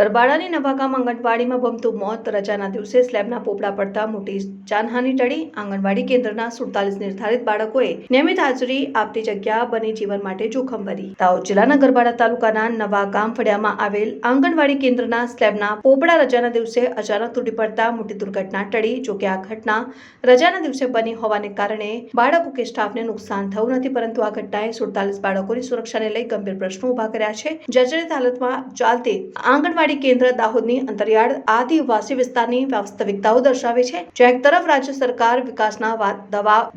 ગરબાડાની નવાગામ આંગણવાડીમાં બમતું મોત. રજાના દિવસે સ્લેબના પોપડા પડતા મોટી જાનહાની ટળી. આંગણવાડી કેન્દ્રના સુડતાલીસ નિર્ધારિત બાળકોએ નિયમિત હાજરી આપતી જગ્યા બની જીવન માટે જોખમ ભરી. દાહોદ જિલ્લાના ગરબાડા તાલુકાના નવાગામ ફળિયામાં આવેલ આંગણવાડી કેન્દ્રના સ્લેબના પોપડા રજાના દિવસે અચાનક તૂટી પડતા મોટી દુર્ઘટના ટળી. જોકે આ ઘટના રજાના દિવસે બની હોવાને કારણે બાળકો કે સ્ટાફને નુકસાન થયું નથી, પરંતુ આ ઘટનાએ સુડતાલીસ બાળકોની સુરક્ષાને લઈ ગંભીર પ્રશ્નો ઊભા કર્યા છે. જર્જરિત હાલતમાં ચાલતી આંગણવાડી કેન્દ્ર દાહોદની અંતરિયાળ આદિવાસી વિસ્તારની વાસ્તવિકતાઓ દર્શાવે છે. જ્યાં એક તરફ રાજ્ય સરકાર વિકાસના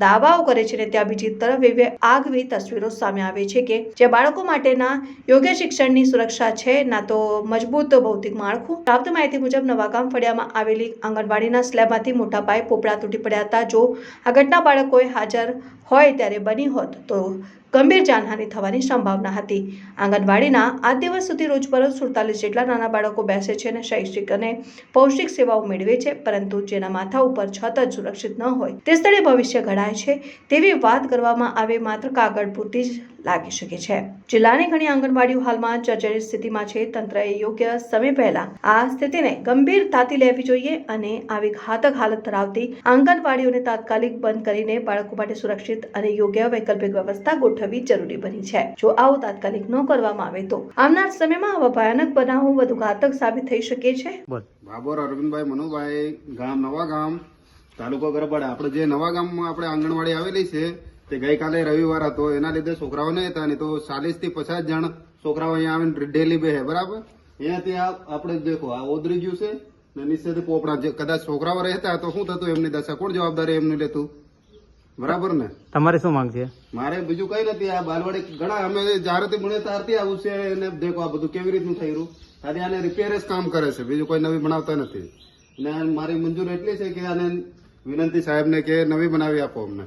દાવાઓ કરે છે ને ત્યાં બીજી તરફ એવી આગવી તસવીરો સામે આવે છે કે જે બાળકો માટેના યોગ્ય શિક્ષણની સુરક્ષા છે, ના તો મજબૂત ભૌતિક માળખું. પ્રાપ્ત માહિતી મુજબ નવાગામ ફળિયામાં આવેલી આંગણવાડીના સ્લેબમાંથી મોટા પાયે પોપડા તૂટી પડ્યા હતા. જો આ ઘટના બાળકોએ હાજર હોય ત્યારે બની હોત તો ગંભીર જાનહાનિ થવાની સંભાવના હતી. આંગણવાડીના આ દિવસ સુધી રોજબરોજ સુડતાલીસ જેટલા નાના બાળકો બેસે છે અને શૈક્ષિક અને પૌષ્ટિક સેવાઓ મેળવે છે, પરંતુ જેના માથા ઉપર છત જ સુરક્ષિત ન હોય તે સ્થળે ભવિષ્ય ઘડાય છે તેવી વાત કરવામાં આવે માત્ર કાગળ પૂરતી જ લાગી શકે છે. જિલ્લાની ઘણી આંગણવાડીઓ હાલમાં જર્જરિત સ્થિતિમાં છે. તંત્રએ યોગ્ય સમય પહેલા આ સ્થિતિને ગંભીરતાથી લેવી જોઈએ અને આવી ઘાતક હાલત ધરાવતી આંગણવાડીઓને તાત્કાલિક બંધ કરીને બાળકો માટે સુરક્ષિત અને યોગ્ય વૈકલ્પિક વ્યવસ્થા ગોઠવવી જરૂરી બની છે. જો આવું તાત્કાલિક ન કરવામાં આવે તો આવનાર સમયમાં આવા ભયાનક બનાવો વધુ ઘાતક સાબિત થઈ શકે છે. બાબર અરવિંદભાઈ મનુભાઈ ગામ નવા ગામ તાલુકો ગરબડા. આપણે જે નવા ગામમાં આપણે આંગણવાડી આવેલી છે તે ગઈકાલે રવિવાર હતો. એના લીધે છોકરાઓ નહીં હતા નહીં તો ચાલીસથી પચાસ જણ છોકરાઓ અહીંયા આવીને ડેલી બે બરાબર? અહીંયાથી આપણે દેખો આ ઓદરી ગયું છે ને નીચેથી પોપડા. જે કદાચ છોકરાઓ રહેતા તો શું થતું? એમની દશા કોણ જવાબદારી એમની લેતું? બરાબર ને? તમારે શું માંગ છે? મારે બીજું કઈ નથી. આ બાલવાડી ઘણા અમે જ્યારેથી ભણે ત્યારથી આવું છે અને દેખો આ બધું કેવી રીતનું થઈ રહ્યું. ખાલી આને રિપેર જ કામ કરે છે. બીજું કોઈ નવી બનાવતા નથી. અને મારી મંજૂર એટલી છે કે આને વિનંતી સાહેબને કે નવી બનાવી આપો અમને.